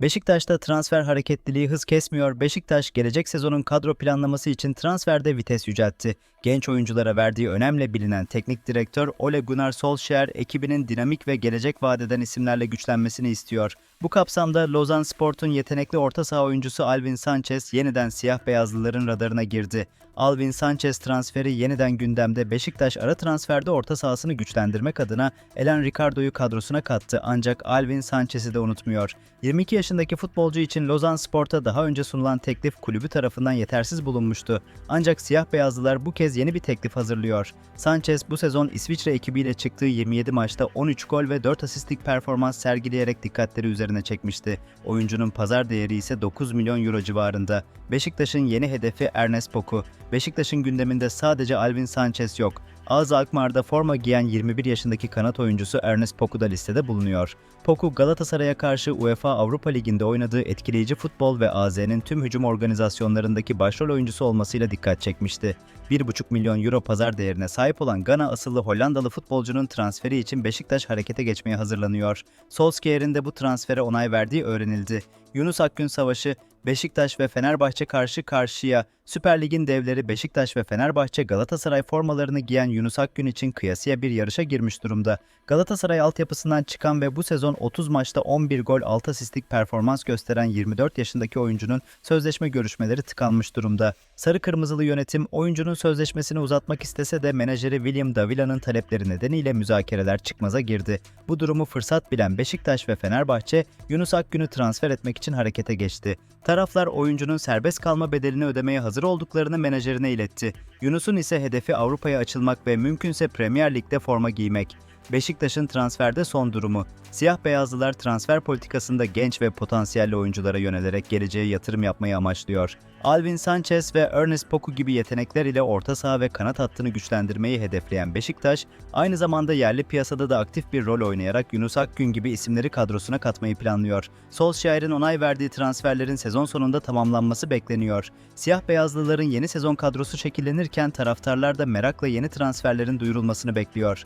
Beşiktaş'ta transfer hareketliliği hız kesmiyor. Beşiktaş gelecek sezonun kadro planlaması için transferde vites yüceltti. Genç oyunculara verdiği önemle bilinen teknik direktör Ole Gunnar Solskjaer ekibinin dinamik ve gelecek vadeden isimlerle güçlenmesini istiyor. Bu kapsamda Lozan Sport'un yetenekli orta saha oyuncusu Alvin Sanchez yeniden siyah beyazlıların radarına girdi. Alvin Sanchez transferi yeniden gündemde Beşiktaş ara transferde orta sahasını güçlendirmek adına Elen Ricardo'yu kadrosuna kattı ancak Alvin Sanchez'i de unutmuyor. 22 yaşındaki futbolcu için Lozan Sport'a daha önce sunulan teklif kulübü tarafından yetersiz bulunmuştu. Ancak siyah beyazlılar bu kez yeni bir teklif hazırlıyor. Sanchez bu sezon İsviçre ekibiyle çıktığı 27 maçta 13 gol ve 4 asistlik performans sergileyerek dikkatleri üzerine çekmişti. Oyuncunun pazar değeri ise 9 milyon euro civarında. Beşiktaş'ın yeni hedefi Ernest Poku. Beşiktaş'ın gündeminde sadece Alvin Sanchez yok. AZ Alkmaar'da forma giyen 21 yaşındaki kanat oyuncusu Ernest Poku da listede bulunuyor. Poku Galatasaray'a karşı UEFA Avrupa Ligi'nde oynadığı etkileyici futbol ve AZ'nin tüm hücum organizasyonlarındaki başrol oyuncusu olmasıyla dikkat çekmişti. 1,5 milyon euro pazar değerine sahip olan Gana asıllı Hollandalı futbolcunun transferi için Beşiktaş harekete geçmeye hazırlanıyor. Solskjaer'in de bu transfere onay verdiği öğrenildi. Yunus Akgün Savaşı, Beşiktaş ve Fenerbahçe karşı karşıya Süper Lig'in devleri Beşiktaş ve Fenerbahçe Galatasaray formalarını giyen Yunus Akgün için kıyasıya bir yarışa girmiş durumda. Galatasaray altyapısından çıkan ve bu sezon 30 maçta 11 gol 6 asistlik performans gösteren 24 yaşındaki oyuncunun sözleşme görüşmeleri tıkanmış durumda. Sarı Kırmızılı yönetim oyuncunun sözleşmesini uzatmak istese de menajeri William Davila'nın talepleri nedeniyle müzakereler çıkmaza girdi. Bu durumu fırsat bilen Beşiktaş ve Fenerbahçe Yunus Akgün'ü transfer etmek için harekete geçti. Taraflar oyuncunun serbest kalma bedelini ödemeye hazır olduklarını menajerine iletti. Yunus'un ise hedefi Avrupa'ya açılmak ve mümkünse Premier Lig'de forma giymek. Beşiktaş'ın transferde son durumu. Siyah beyazlılar transfer politikasında genç ve potansiyelli oyunculara yönelerek geleceğe yatırım yapmayı amaçlıyor. Alvin Sanchez ve Ernest Poku gibi yetenekler ile orta saha ve kanat hattını güçlendirmeyi hedefleyen Beşiktaş, aynı zamanda yerli piyasada da aktif bir rol oynayarak Yunus Akgün gibi isimleri kadrosuna katmayı planlıyor. Solskjaer'in onay verdiği transferlerin sezon sonunda tamamlanması bekleniyor. Siyah beyazlıların yeni sezon kadrosu şekillenirken taraftarlar da merakla yeni transferlerin duyurulmasını bekliyor.